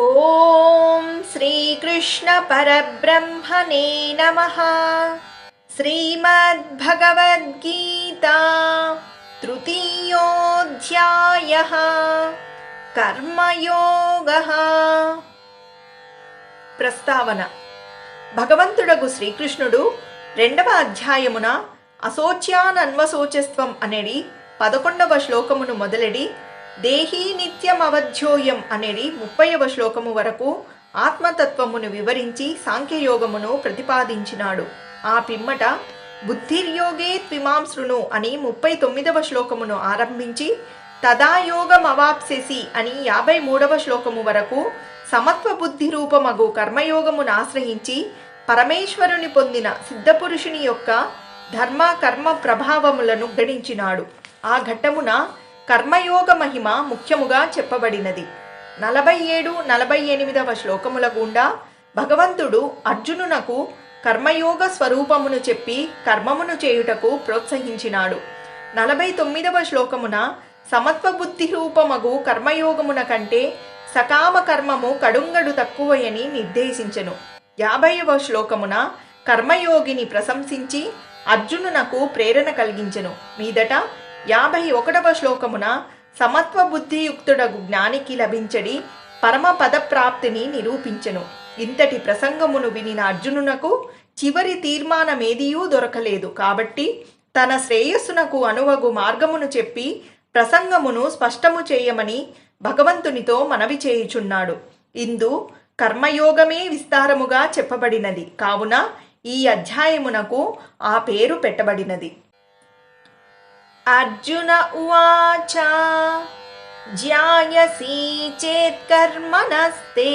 ॐ श्रीकृष्णपरब्रह्मणे नमः श्रीमद्भगवद्गीता तृतीयोऽध्यायः కర్మయోగః ప్రస్తావన భగవంతుడగు శ్రీకృష్ణుడు రెండవ అధ్యాయమున అశోచ్యానన్వశోచస్వం అనేది పదకొండవ శ్లోకమును మొదలెడి దేహీ నిత్యమవధ్యోయం అనేది ముప్పైవ శ్లోకము వరకు ఆత్మతత్వమును వివరించి సాంఖ్యయోగమును ప్రతిపాదించినాడు. ఆ పిమ్మట బుద్ధిర్యోగే త్విమాంసృను అని ముప్పై తొమ్మిదవ శ్లోకమును ఆరంభించి తదాయోగమవాప్సెసి అని యాభై మూడవ శ్లోకము వరకు సమత్వ బుద్ధి రూపమగు కర్మయోగమును ఆశ్రయించి పరమేశ్వరుని పొందిన సిద్ధపురుషుని యొక్క ధర్మ కర్మ ప్రభావములను గణించినాడు ఆ ఘట్టమున కర్మయోగ మహిమ ముఖ్యముగా చెప్పబడినది. నలభై ఏడు నలభై ఎనిమిదవ శ్లోకముల గుండా భగవంతుడు అర్జునునకు కర్మయోగ స్వరూపమును చెప్పి కర్మమును చేయుటకు ప్రోత్సహించినాడు. నలభై తొమ్మిదవ శ్లోకమున సమత్వ బుద్ధి రూపమగు కర్మయోగమున కంటే సకామ కర్మము కడుంగడు తక్కువయని నిర్దేశించెను. యాభైవ శ్లోకమున కర్మయోగిని ప్రశంసించి అర్జునునకు ప్రేరణ కలిగించెను. మీదట యాభై ఒకటవ శ్లోకమున సమత్వ బుద్ధియుక్తుడగు జ్ఞానికి లభించడి పరమ పదప్రాప్తిని నిరూపించెను. ఇంతటి ప్రసంగమును వినిన అర్జునునకు చివరి తీర్మానమేదియూ దొరకలేదు. కాబట్టి తన శ్రేయస్సునకు అనువగు మార్గమును చెప్పి ప్రసంగమును స్పష్టము చేయమని భగవంతునితో మనవి చేయుచున్నాడు. ఇందు కర్మయోగమే విస్తారముగా చెప్పబడినది. కావున ఈ అధ్యాయమునకు ఆ పేరు పెట్టబడినది. అర్జున ఉవాచ జ్యాయసీ చేత్కర్మణస్తే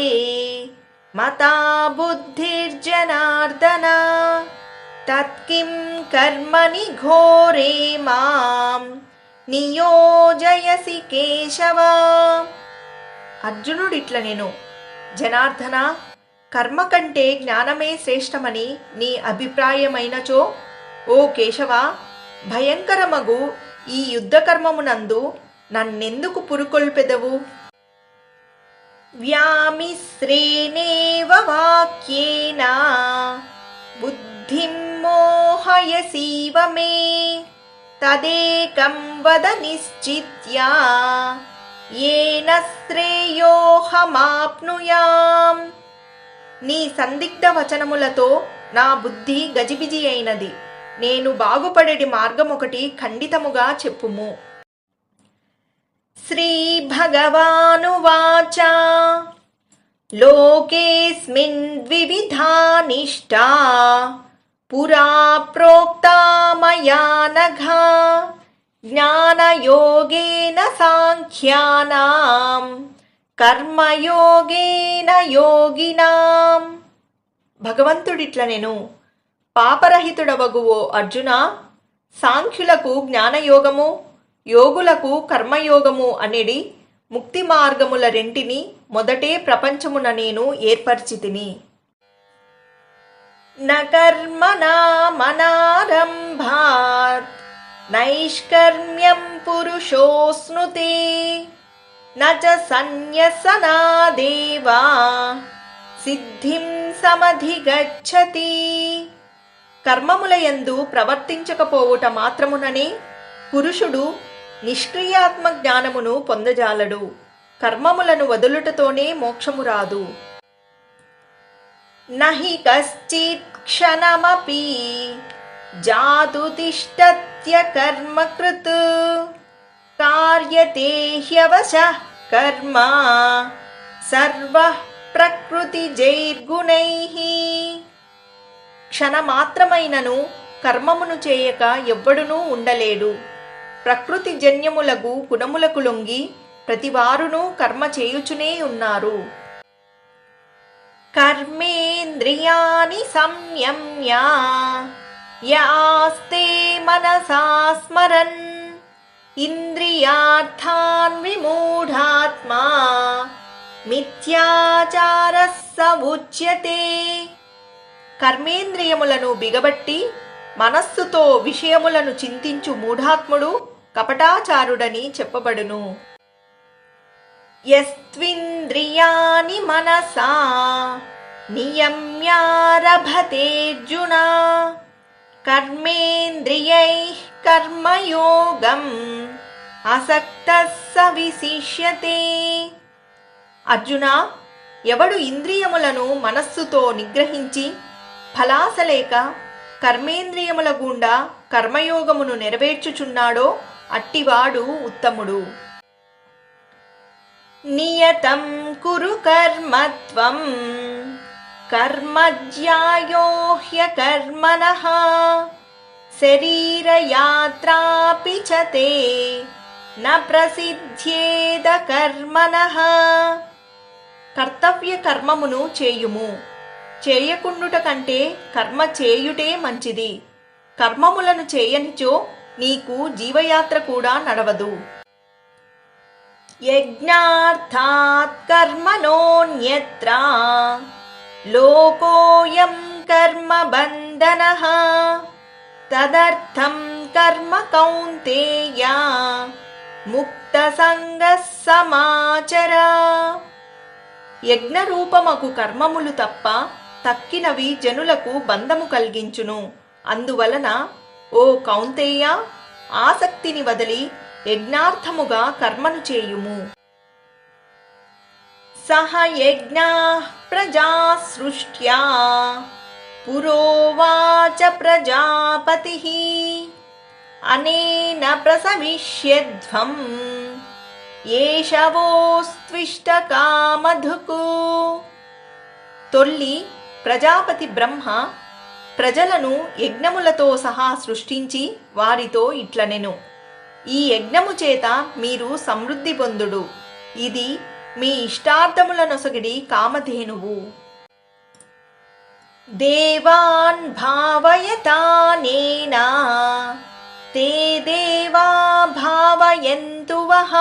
మతా బుద్ధిర్జనార్దన తత్కిం కర్మని ఘోరే మాం నియోజయసి కేశవ. అర్జునుడిట్ల నేను జనార్దన కర్మ కంటే జ్ఞానమే శ్రేష్టమని నీ అభిప్రాయమైనచో? ఓ కేశవ భయంకరమగు ఈ యుద్ధకర్మమునందు నన్నెందుకు పురుకొల్పెదవు? వ్యామిశ్రేణేవ వాక్యేన? బుద్ధిం మోహయసీవ మే? తదేకం వద నిశ్చిత్యా? ఏన శ్రేయోహమాప్నుయాం? నీ సందిగ్ధ వచనములతో నా బుద్ధి గజిబిజి అయినది. నేను బాగుపడేటి మార్గం ఒకటి ఖండితముగా చెప్పుము. శ్రీ భగవానువాచ లోకేస్మిన్ వివిధా నిష్టా పురా ప్రోక్తా మయా నఘా. జ్ఞానయోగేన సాంఖ్యానాం. కర్మయోగేన యోగినాం. భగవంతుడిట్ల నేను పాపరహితుడవగువో అర్జున సాంఖ్యులకు జ్ఞానయోగము యోగులకు కర్మయోగము అనిడి ముక్తి మార్గముల రెంటిని మొదటే ప్రపంచమున నేను ఏర్పరిచితిని. నకర్మణామనారంభాత్ నైష్కర్మ్యం పురుషోస్నుతే నచ సన్యసనాదేవా సిద్ధిం సమధిగచ్చతి. కర్మములయందు ప్రవర్తించకపోవుట మాత్రముననే పురుషుడు నిష్క్రియాత్మ జ్ఞానమును పొందజాలడు. కర్మములను వదులుటతోనే మోక్షము రాదు. నహి కశ్చిత్ క్షణమపి జాతు తిష్టత్య కర్మకృత్ కార్యతే హ్యవశ కర్మ సర్వ ప్రకృతి జైర్గుణై క్షణమాత్రమైనను కర్మమును చేయక ఎవ్వడునూ ఉండలేడు. ప్రకృతి జన్యములగు గుణములకు లొంగి ప్రతివారును కర్మ చేయుచునే ఉన్నారు. కర్మేంద్రియాని సంయమ్య యాస్తే మనసా స్మరన్ ఇంద్రియార్థాన్ విమూఢాత్మా మిథ్యాచారస్స ఉచ్యతే. కర్మేంద్రియములను బిగబట్టి మనస్సుతో విషయములను చింతించు మూఢాత్ముడు కపటాచారుడని చెప్పబడును. యస్త్వింద్రియాని మనసా నియమ్యారభతేర్జున కర్మేంద్రియై కర్మయోగం అసక్త సవిశిష్యతే. విశిష్యతే అర్జున ఎవడు ఇంద్రియములను మనస్సుతో నిగ్రహించి ఫలాసలేక కర్మేంద్రియముల గుండా కర్మయోగమును నెరవేర్చుచున్నాడో అట్టివాడు ఉత్తముడు. నియతం కురు కర్మత్వం కర్మజ్యాయోహ్య హ్యకర్మణః శరీరయాత్రాపి చతే న ప్రసిద్ధ్యేద కర్మణః కర్తవ్య కర్మమును చేయుము. చేయకుండుట కంటే కర్మ చేయుటే మంచిది. కర్మములను చేయనిచో నీకు జీవయాత్ర కూడా నడవదు. యజ్ఞార్థాత్ కర్మణోన్యత్ర లోకోయం కర్మ బంధన తదర్థం కర్మ కౌంతేయ ముక్త సమాచర. యజ్ఞరూపమకు కర్మములు తప్ప తక్కినవి జనులకు బంధము కలిగించును. అందువలన ఓ కౌంతేయ ఆసక్తిని వదిలి యజ్ఞార్థముగా కర్మను చేయుము. సహ యజ్ఞా ప్రజా సృష్ట్యా పురోవాచ ప్రజాపతి అనేన ప్రసవిష్యధ్వం. ఏషవోస్త్విష్టకామధుకు తొల్లి ప్రజాపతి బ్రహ్మ ప్రజలను యజ్ఞములతో సహా సృష్టించి వారితో ఇట్లనెను. ఈ యజ్ఞము చేత మీరు సమృద్ధి పొందుడు. ఇది మీ ఇష్టార్థముల నొసగిడి కామధేనువు. దేవాన్ భావయతానేనా? తే దేవా భావయంతు వః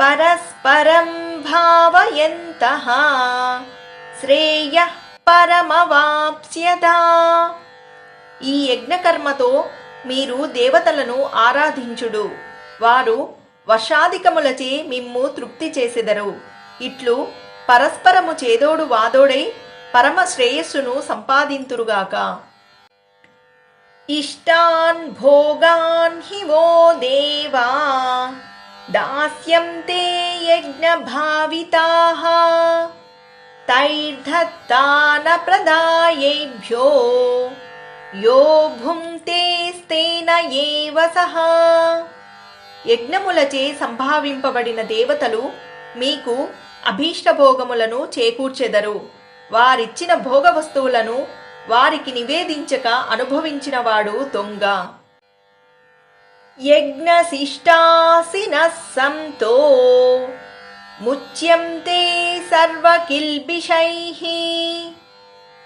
పరస్పరం భావయంత? శ్రేయః పరమవాప్స్యదా. ఈ యజ్ఞకర్మతో మీరు దేవతలను ఆరాధించుడు. వారు వర్షాధికములచే మిమ్ము తృప్తి చేసెదరు. ఇట్లు పరస్పరము చేదోడు వాదోడై పరమ శ్రేయస్సును సంపాదింతురుగాక. ఇష్టాన్ భోగాన్ హి వో దేవా. దాస్యంతే యజ్ఞ భావితాః. తైర్ధత్తాన ప్రదాయేభ్యో యో భుంక్తేస్తేన ఏవ సహా యజ్ఞములచే సంభావింపబడిన దేవతలు మీకు అభీష్ట భోగములను చేకూర్చెదరు. వారిచ్చిన భోగ వస్తువులను వారికి నివేదించక అనుభవించినవాడు దొంగ. యజ్ఞశిష్టాసిన సంతో। ముచ్యంతే సర్వకిల్బిషైః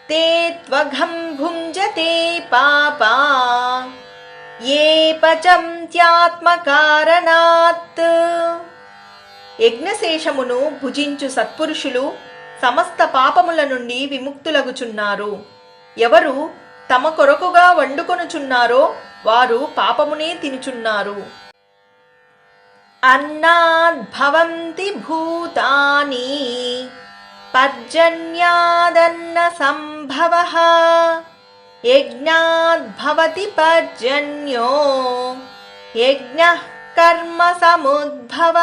ते त्वघं भुञ्जते पापा ये పచంత్యాత్మకారణాత్ యజ్ఞశేషమును భుజించు సత్పురుషులు సమస్త పాపముల నుండి విముక్తులగుచున్నారు ఎవరు తమ కొరకుగా వండుకొనుచున్నారో వారు పాపమునే తినుచున్నారు అన్నాద్భవంతి భూతాని పర్జన్యాదన్న సంభవ యజ్ఞాద్భవతి పర్జన్యో యజ్ఞ కర్మ సముద్భవ.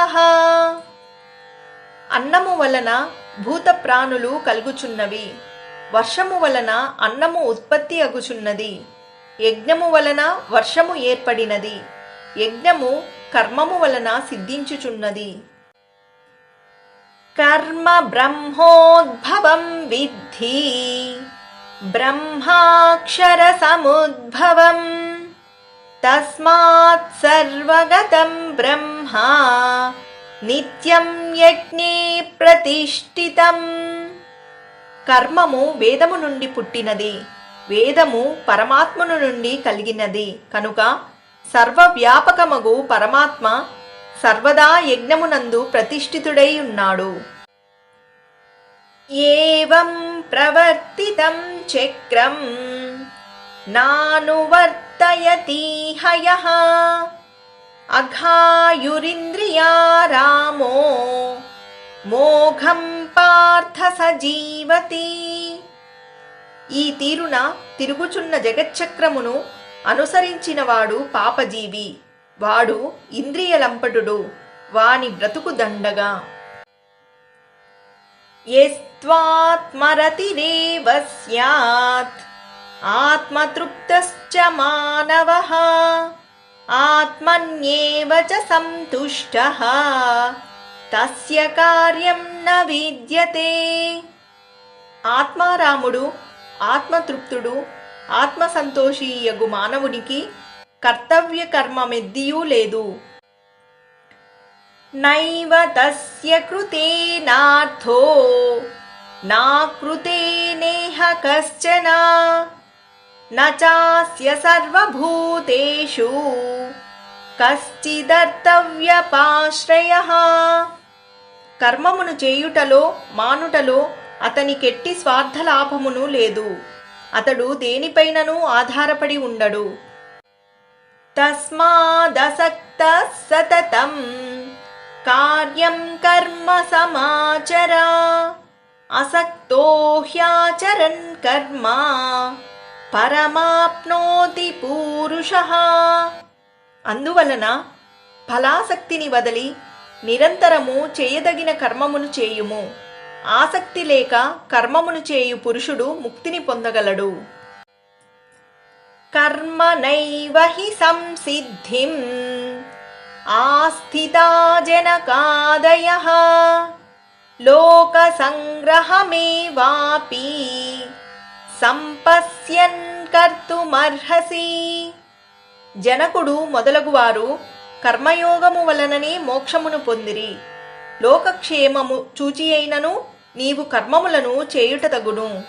అన్నము వలన భూత ప్రాణులు కలుగుచున్నవి. వర్షము వలన అన్నము ఉత్పత్తి అగుచున్నది. యజ్ఞము వలన వర్షము ఏర్పడినది. యజ్ఞము కర్మము వలన సిద్ధించుచున్నది. కర్మ బ్రహ్మోద్భవం విద్ధి బ్రహ్మాక్షర సముద్భవం తస్మాత్ సర్వగతం బ్రహ్మ నిత్యం యజ్ఞే ప్రతిష్ఠితం. కర్మము వేదము నుండి పుట్టినది వేదము పరమాత్మను నుండి కలిగినది. కనుక సర్వవ్యాపకమగు పరమాత్మ సర్వదా యజ్ఞమునందు ప్రతిష్ఠితుడై ఉన్నాడు. ఏవం ప్రవర్తితం చక్రం నానువర్తయతి హయః అఘాయురింద్రియా రామో మోఘం పార్థ సజీవతి. ఈ తీరున తిరుగుచున్న జగచ్చక్రమును అనుసరించినవాడు పాపజీవి వాడు ఇంద్రియలంపటుడు వాని బ్రతుకు దండగా. యస్త్వాత్మరతిరేవ స్యాత్ ఆత్మతృప్తశ్చ మానవ ఆత్మన్యేవ చ సంతుష్ట తస్య కార్యం న విద్యతే. ఆత్మారాముడు ఆత్మతృప్తుడు ఆత్మసంతోషీయగు మానవునికి కర్తవ్య కర్మమెద్దియూ లేదు. నైవ తస్య కృతేనార్థో నా కృతేనేహ కశ్చన న చాస్య సర్వభూతేషు కశ్చిదర్తవ్యపాశ్రయ. కర్మమును చేయుటలో మానుటలో అతనికెట్టి స్వార్థలాభమును లేదు. అతడు దేనిపైనను ఆధారపడి ఉండడు. తస్మాదసక్త సతతం కార్యం కర్మ సమాచర అసక్తో హ్యాచరన్ కర్మ పరమాప్నోతి పూరుష. అందువలన ఫలాసక్తిని వదిలి నిరంతరము చేయదగిన కర్మమును చేయుము. ఆసక్తి లేక కర్మమును చేయు పురుషుడు ముక్తిని పొందగలడు. కర్మనైవ హి సంసిద్ధిం. ఆస్థితా జనకాదయ. లోకసంగ్రహమేవాపి. సంపశ్యన్ కర్తుమర్హసి. జనకుడు మొదలగువారు కర్మయోగము వలననే మోక్షమును పొందిరి. లోకక్షేమము చూచి అయినను నీవు కర్మములను చేయుట తగును.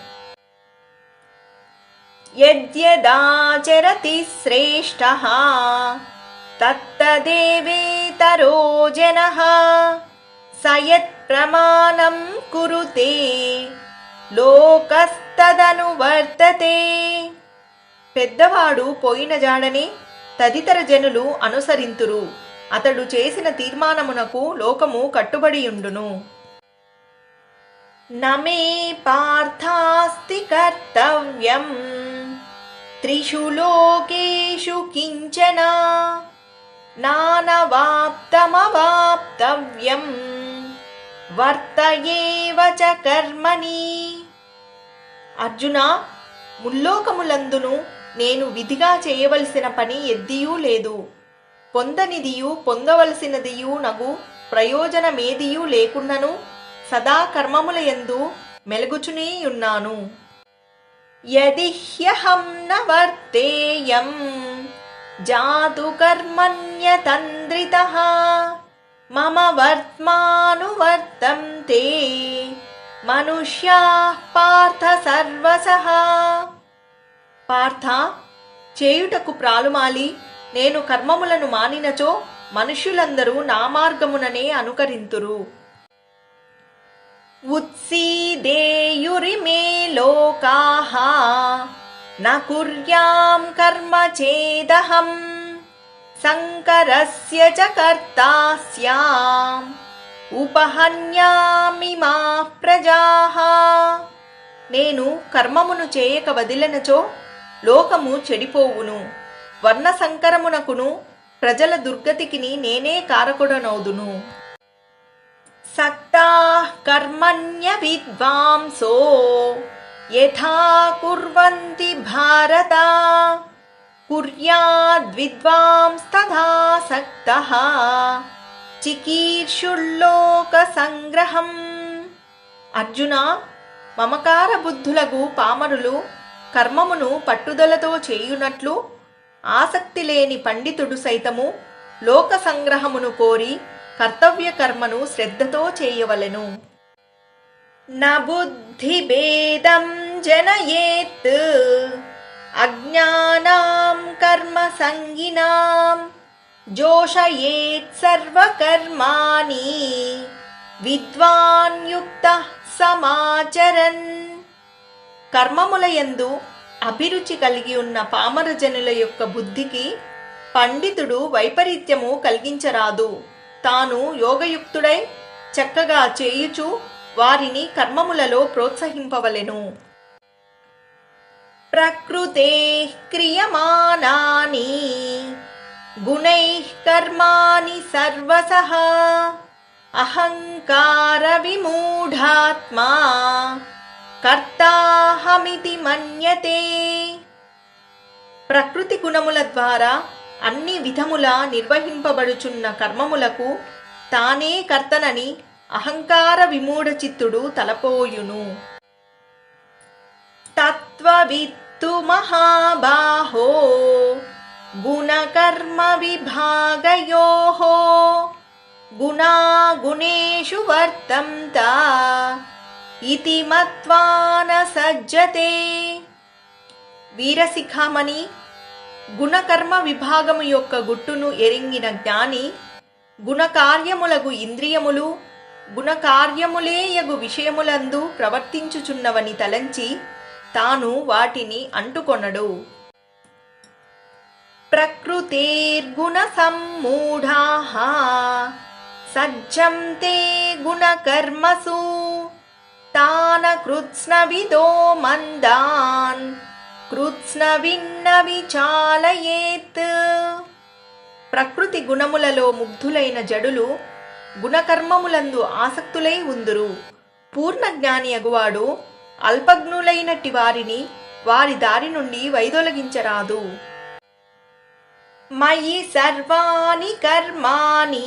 యద్యదాచరతి శ్రేష్ఠ తత్తదేవేతరో జన సయత్ ప్రమాణం కురుతే లోకస్తదను వర్తతే. పెద్దవాడు పోయిన జాడని తదితర జనులు అనుసరింతురు. అతడు చేసిన తీర్మానమునకు లోకము కట్టుబడియుండును. నమే పార్థాస్తి కర్తవ్యం. త్రిషు లోకేషు కించన. నానవాప్తమవాప్తవ్యం. వర్తయేవ చ కర్మని. అర్జున ముల్లోకములందును నేను విధిగా చేయవలసిన పని ఎద్దియూ లేదు. పొందనిదియు పొందవలసినదియు నగు ప్రయోజనమేదియూ లేకున్నను సదా కర్మముల ఎందు మెలుగుచునేయున్నాను. యది హ్యహం న వర్తేయం జాతు కర్మణ్యతంద్రిత మమ వర్త్మానువర్తంతే మనుష్యా పార్థ సర్వస పార్థ చేయుటకు ప్రాలుమాలి నేను కర్మములను మానినచో మనుష్యులందరూ నా మార్గముననే అనుకరింతురు. ఉత్సీదేయురిమే లోకాః న కర్మ చేదహం సంకరస్య చ కర్తా స్యాం ఉపహన్యామి మా ప్రజాః నేను కర్మమును చేయక వదిలనచో లోకము చెడిపోవును. వర్ణ సంకరమునకును ప్రజల దుర్గతికిని నేనే కారకుడనౌదును సక్తా కర్మణ్య విద్వాంసో యథా కుర్వంతి భారత కుర్యాద్విద్వాంస్తథా సక్తః. చికీర్షుల్లోక సంగ్రహం అర్జున మమకార బుద్ధులకు పామరులు కర్మమును పట్టుదలతో చేయునట్లు ఆసక్తి లేని పండితుడు సైతము లోక సంగ్రహమును కోరి కర్తవ్య కర్మను శ్రద్ధతో చేయవలెను. న బుద్ధిభేదం జనయేత్ అజ్ఞానాం కర్మ సంగినాం జోషయేత్ సర్వకర్మాణి విద్వాన్యుక్త సమాచరన్. కర్మములయందు అభిరుచి కలిగి ఉన్న పామరజనుల యొక్క బుద్ధికి పండితుడు వైపరీత్యము కలిగించరాదు. తాను యోగయుక్తుడై చక్కగా చేయుచు వారిని కర్మములలో ప్రోత్సహింపవలెను. ప్రకృతే క్రియమానాని గుణై కర్మాణి సర్వసః అహంకార విమూఢాత్మా కర్తాహమితి మన్యతే. ప్రకృతి గుణముల ద్వారా అన్ని విధముల నిర్వహింపబడుచున్న కర్మములకు తానే కర్తనని అహంకార విమూఢ చిత్తుడు తలపోయును. తత్వవిత్తు మహాబాహో గుణకర్మ విభాగయో గుణాగుణేషు వర్తంత. ఇతి మత్వాన సజ్జతే వీరశిఖామణి గుణకర్మ విభాగము యొక్క గుట్టును ఎరింగిన జ్ఞాని గుణకార్యములగు ఇంద్రియములు గుణకార్యములేయగు విషయములందు ప్రవర్తించుచున్నవని తలంచి తాను వాటిని అంటుకొనడు. ప్రకృతేర్గుణ సమ్మూఢా సజ్జంతే గుణకర్మసు తాన కృత్స్నవిదో మందాన్ కృత్స్నవిన్న విచాలయేత్ ప్రకృతి గుణములలో ముగ్ధులైన జడులు గుణకర్మములందు ఆసక్తులై ఉందురు పూర్ణజ్ఞాని అగువాడు అల్పజ్ఞులైనట్టి వారిని వారి దారి నుండి వైదొలగించరాదు। మయి సర్వాణి కర్మాణి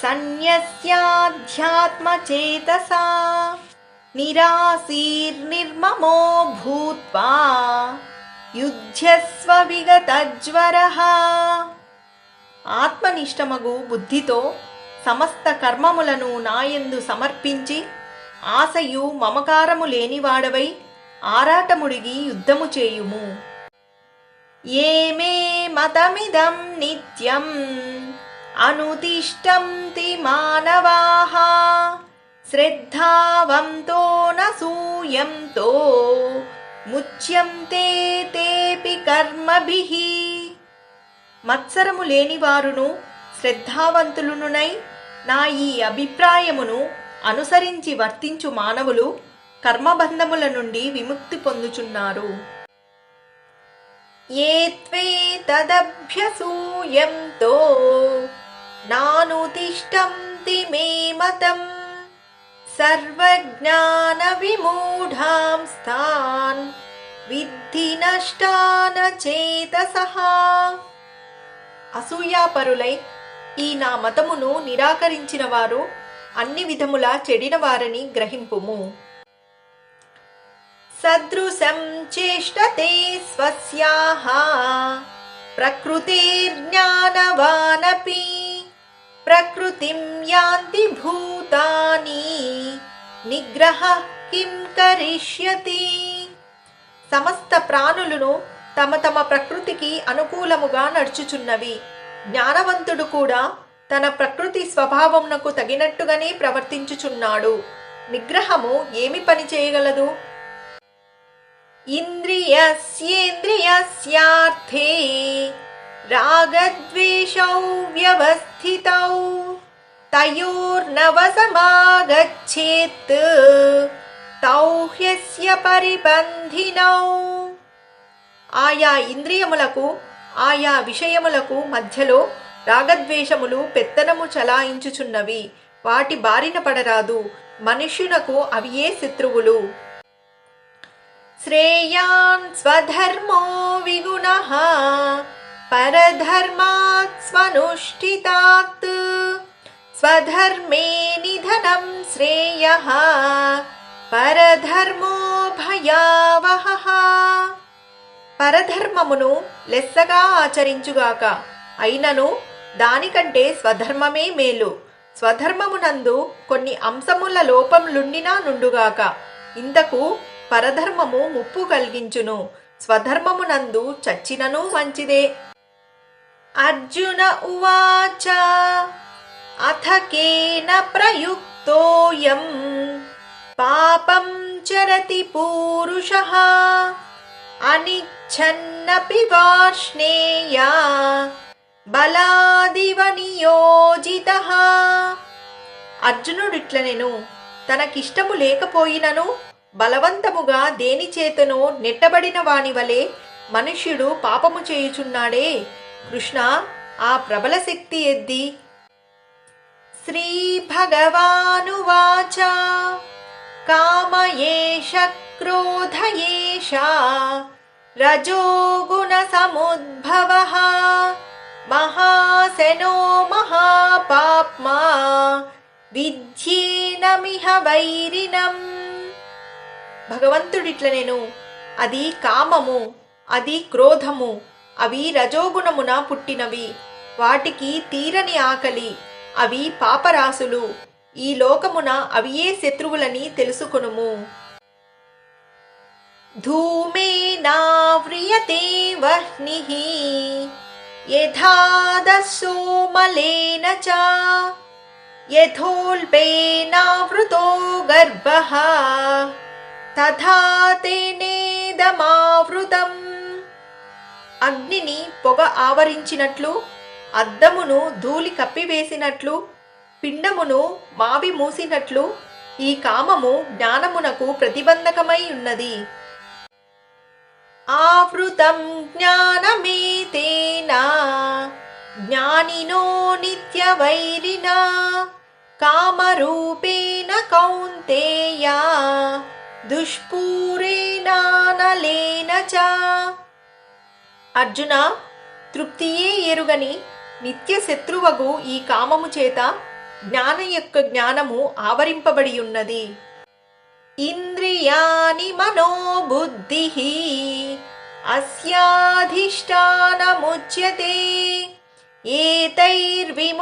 సన్యస్యాధ్యాత్మచేతసా నిరాశీర్నిర్మమో భూత్వా యుధ్యస్వ విగతజ్వర ఆత్మనిష్టమగు బుద్ధితో సమస్త కర్మములను నాయందు సమర్పించి ఆశయు మమకారము లేనివాడవై ఆరాటముడిగి యుద్ధము చేయుము ఏమే మతమిదం నిత్యం అనుతిష్టంతి మానవాః శ్రద్ధావంతో నూయంతో ముచ్యంతే తేపి కర్మభిః మత్సరము లేనివారును శ్రద్ధావంతులునునై నా ఈ అభిప్రాయమును అనుసరించి వర్తించు మానవులు కర్మబంధముల నుండి విముక్తి పొందుచున్నారు. ఏ త్వే తదభ్యసూయంతో నానుతిష్టంతి మే మతం సర్వజ్ఞాన విమూఢాంస్తాన్ విద్ధి నష్టాన చేతసః అసూయాపరులై ఈ నా మతమును నిరాకరించిన వారు అన్ని విధములా చెడిన వారని గ్రహింపుము. సదృశం చేష్టతే ప్రకృతి ప్రకృతిర్జ్ఞానవానపి ప్రకృతిం యాంతి భూతాని నిగ్రహ కిం కరిష్యతి సమస్త ప్రాణులను తమ తమ ప్రకృతికి అనుకూలముగా నడుచుచున్నవి. జ్ఞానవంతుడు కూడా తన ప్రకృతి స్వభావంనకు తగినట్టుగానే ప్రవర్తించుచున్నాడు. నిగ్రహము ఏమి పని చేయగలదు? ఇంద్రియస్యేంద్రియస్యార్థే. రాగద్వేషౌ వ్యవస్థితౌ తయోర్నవసమాగచ్చేత్ తౌ హ్యస్య పరిబంధినౌ ఆయా ఇంద్రియములకు ఆయా విషయములకు మధ్యలో రాగద్వేషములు పెత్తనము చలాయించుచున్నవి వాటి బారిన పడరాదు మనుష్యునకు అవియే శత్రువులు శ్రేయాన్ స్వధర్మో విగుణ పరధర్మాత్ స్వనుష్ఠితాత్ స్వధర్మే నిధనం శ్రేయ పరధర్మో భయావహ. పరధర్మమును లెస్సగా ఆచరించుగాక అయినను దానికంటే స్వధర్మమే మేలు. స్వధర్మమునందు కొన్ని అంశముల లోపములుండినా నుండుగాక ఇంతకు పరధర్మము ముప్పు కలిగించును. స్వధర్మమునందు చచ్చినను మంచిదే. అర్జున ఉవాచ అథకేన ప్రయుక్తోయం. పాపం చరతి పూరుషः అనిచ్ఛన్నపి వార్ష్ణేయా. బలాదివ నియోజితः. అర్జునుడిట్లనెను తనకిష్టము లేకపోయినను బలవంతముగా దేని చేతనో నెట్టబడిన వాని వలె మనుష్యుడు పాపము చేయుచున్నాడే కృష్ణ ఆ ప్రబల శక్తి ఎద్ది. శ్రీ భగవానువాచ కామయేష క్రోధయేష రజోగుణ సముద్భవ మహాశనో మహాపాప్మా విద్యేనమిహ వైరినం. భగవంతుడిట్ల నేను అది కామము అది క్రోధము అవి రజోగుణమున పుట్టినవి. వాటికి తీరని ఆకలి. అవి పాపరాశులు. ఈ లోకమున అవియే శత్రువులని తెలుసుకొనుము. ధూమేనావ్రియతే వహ్నిః యథాదసోమలేన చ. యథోల్పేనావృతో గర్భ. తథా తేనేదమావృతం. అగ్నిని పొగ ఆవరించినట్లు అద్దమును ధూళి కప్పివేసినట్లు పిండమును మావి మూసినట్లు ఈ కామము జ్ఞానమునకు ప్రతిబంధకమై ఉన్నది ఆవృతం జ్ఞానమేతేనా జ్ఞానినో నిత్యవైరినా కామరూపేణ కౌంతేయా దుష్పూరేణానలేన చ. అర్జున తృప్తియే ఎరుగని నిత్య శత్రువగు ఈ కామము చేత జ్ఞాన యొక్క జ్ఞానము ఆవరింపబడి ఉన్నది ఇంద్రియాని మనోబుద్ధి అస్యాధిష్టానముచ్యతే ఏతైర్విమోహయత్యేష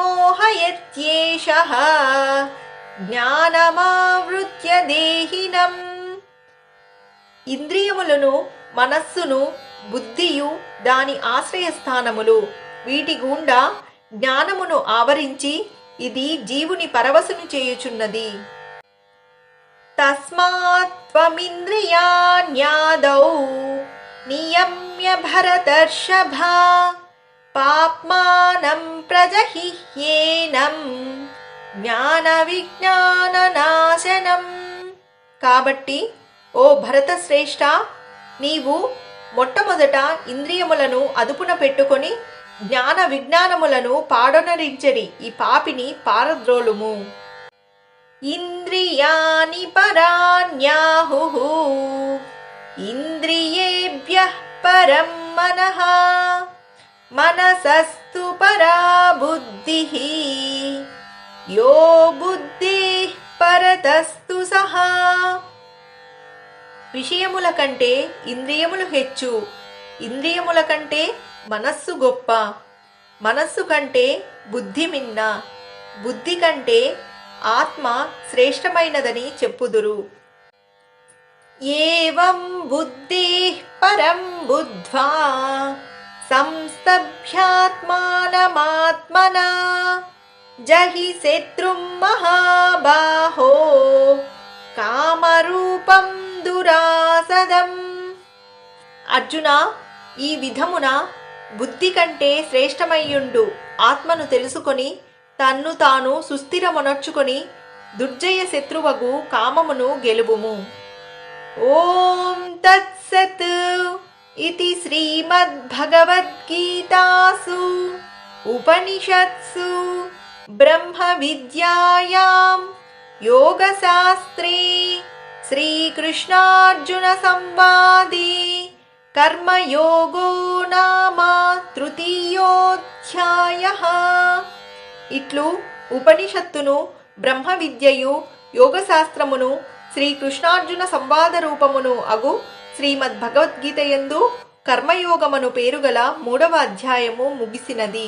జ్ఞానమావృత్య దేహినం. ఇంద్రియములను మనస్సును బుద్ధియు దాని ఆశ్రయస్థానములు. వీటి గుండా జ్ఞానమును ఆవరించి ఇది జీవుని పరవశును చేయుచున్నది. తస్మాత్వమింద్రియాణ్యాదౌ నియమ్య భరతర్షభ పాప్మానం ప్రజహిహ్యేనం జ్ఞాన విజ్ఞాన నాశనం కాబట్టి ఓ భరతశ్రేష్ఠ నీవు మొట్టమొదట ఇంద్రియములను అదుపున పెట్టుకొని జ్ఞాన విజ్ఞానములను పాడొనరించరి ఈ పాపిని పారద్రోలుము. ఇంద్రియాని పరాణ్యాహు ఇంద్రియేభ్య పరం మనః. మనసస్తు పరా బుద్ధి యో బుద్ధి పరతస్తు సహా. విషయముల కంటే ఇంద్రియములు హెచ్చు. ఇంద్రియముల కంటే మనస్సు గొప్ప. మనస్సు కంటే బుద్ధి మిన్న. బుద్ధి కంటే ఆత్మ శ్రేష్టమైనదని చెప్పుదురు. ఏవం బుద్ధి పరం బుద్ధ్వా. సంస్తభ్యాత్మానమాత్మనా. జహి శత్రుం మహాబాహో. కామరూపం దురాసదం. అర్జున ఈ విధమున బుద్ధి కంటే శ్రేష్టమయ్యుండు ఆత్మను తెలుసుకొని తన్ను తాను సుస్థిరమునర్చుకొని దుర్జయ శత్రువగు కామమును గెలువుము. ఓం తత్సత్. ఇది శ్రీమద్భగవద్గీతాసు. ఉపనిషత్సు. బ్రహ్మ విద్యాయాం యోగశాస్త్రే శ్రీకృష్ణార్జున సంవాదే కర్మయోగో నామ తృతీయోధ్యాయ ఇట్లు ఉపనిషత్తును బ్రహ్మ విద్యయు యోగశాస్త్రమును శ్రీకృష్ణార్జున సంవాద రూపమును అగు శ్రీమద్ భగవద్గీత యందు కర్మయోగమను పేరుగల మూడవ అధ్యాయము ముగిసినది